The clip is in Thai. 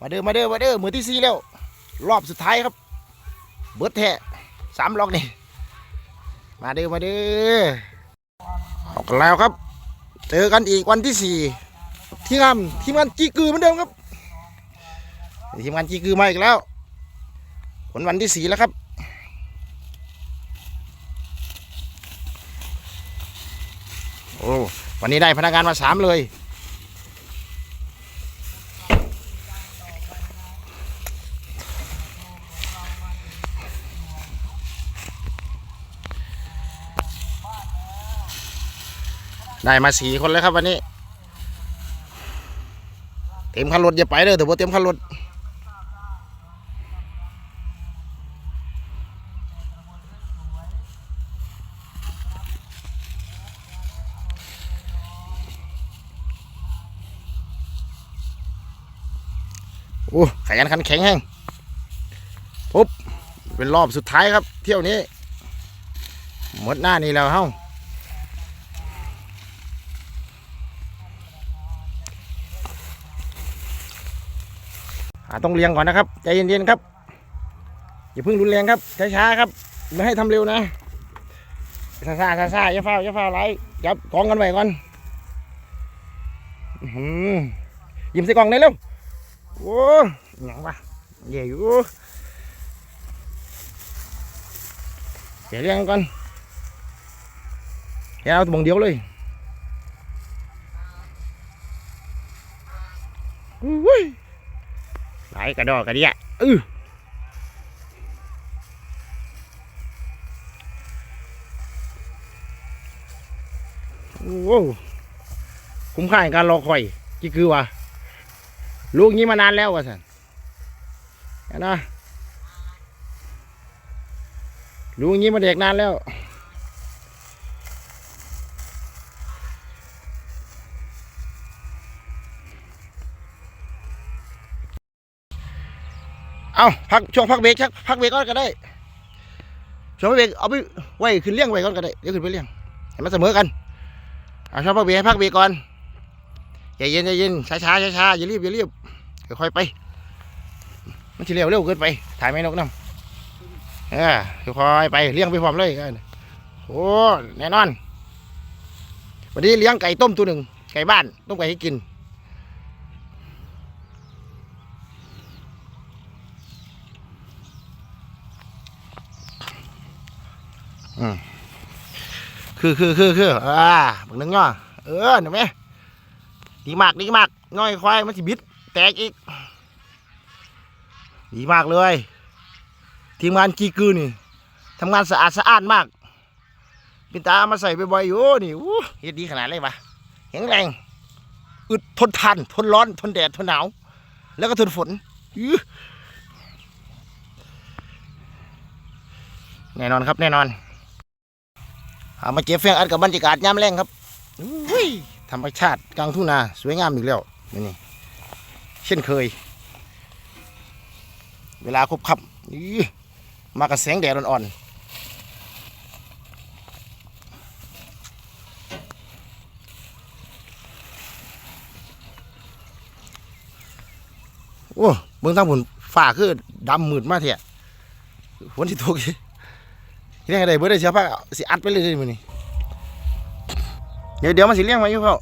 มาเด้อมาเด้อมาเด้อมือที่สี่แล้ว รอบสุดท้ายครับ เบิร์ดแท้สามล็อกนี่มาเด้อมาเด้อออกแล้วครับ เจอกันอีกวันที่สี่ทีมงานทีมงานจีกือเหมือนเดิมครับทีมงานจีกือมาอีกแล้ววันวันที่สี่แล้วครับโอ้วันนี้ได้พนักงานมาสามเลย ได้มาสี่คนแล้วครับวันนี้ เต็มคันรถอย่าไปเลยแต่ว่าเต็มคันรถโอ้ขยันขันแข็งแห้งปุ๊บเป็นรอบสุดท้ายครับ เที่ยวนี้ หมดหน้านี้แล้วเฮ้า ต้องเลี้ยงก่อนนะครับ ใจเย็นๆครับ อย่าเพิ่งรุนแรงครับ ช้าๆครับ ไม่ให้ทำเร็วนะซาซาซาซาอย่าเฝ้าอย่าเฝ้าไรจับกองกันไว้ก่อนหือยิ้มใส่กล่องได้เร็วโอ้หยังวะเยวอยู่เดี๋ยวเลี้ยงก่อนเดี๋ยวเอาตัวเดียวเลย ไหลกระดอกกระเดียอือโอ้โหคุ้มค่าแห่งการรอคอยกี่คือวะลูกนี้มานานแล้ววะสันเห็นนะลูกนี้มาเด็กนานแล้ว เอาพักช่วงพักเบรกชักพักเบรกก่อนก็ได้ช่วงพักเบรกเอาไปไว้ขึ้นเลี้ยงไว้ก่อนก็ได้เดี๋ยวขึ้นไปเลี้ยงให้มันเสมอกันเอาช่วงพักเบรกให้พักเบรกก่อนใจเย็นใจเย็นช้าช้าช้าช้าอย่ารีบอย่ารีบค่อยๆไป มันจะเร็วเร็วเกินไป ถ่ายไม่นกน้ำเออค่อยๆไปเลี้ยงไปพร้อมเลยโอ้แน่นอน วันนี้เลี้ยงไก่ต้มตัวหนึ่งไก่บ้านต้มไก่ให้กิน คือคือคือคืออ่าบักนึงย่อเออเห็นไหมดีมากดีมากง่อยควายมันสิบิด แตกอีก ดีมากเลย ทีมงานกีกือนี่ทำงานสะอาดสะอาดมากเป็นตามาใส่บ่อยๆอยู่นี่อู้เฮ็ดดีขนาดเลยปะแข็งแรงอึดทนทานทนร้อนทนแดดทนหนาว แล้วก็ทนฝนแน่นอนครับแน่นอนามาเก็บเฟียงอัดกับบรรยากาศยามแรงครับอุ้ยธรรมชาติกลางทุ่งนาสวยงามอีกแล้วนี่นี่เช่นเคย เวลาครบค่ำอื้อมากับแสงแดดอ่อนๆโอ้เบื้องตั้งผุนฝ่าคือดำมืดมากเถอะฝนที่ตก อีกที่ไหนได้เบิดได้เสียพักสิอัดไปเลยเลยมือนี่เดี๋ยวเดี๋ยวมันสิเลี้ยงมาอยู่เขา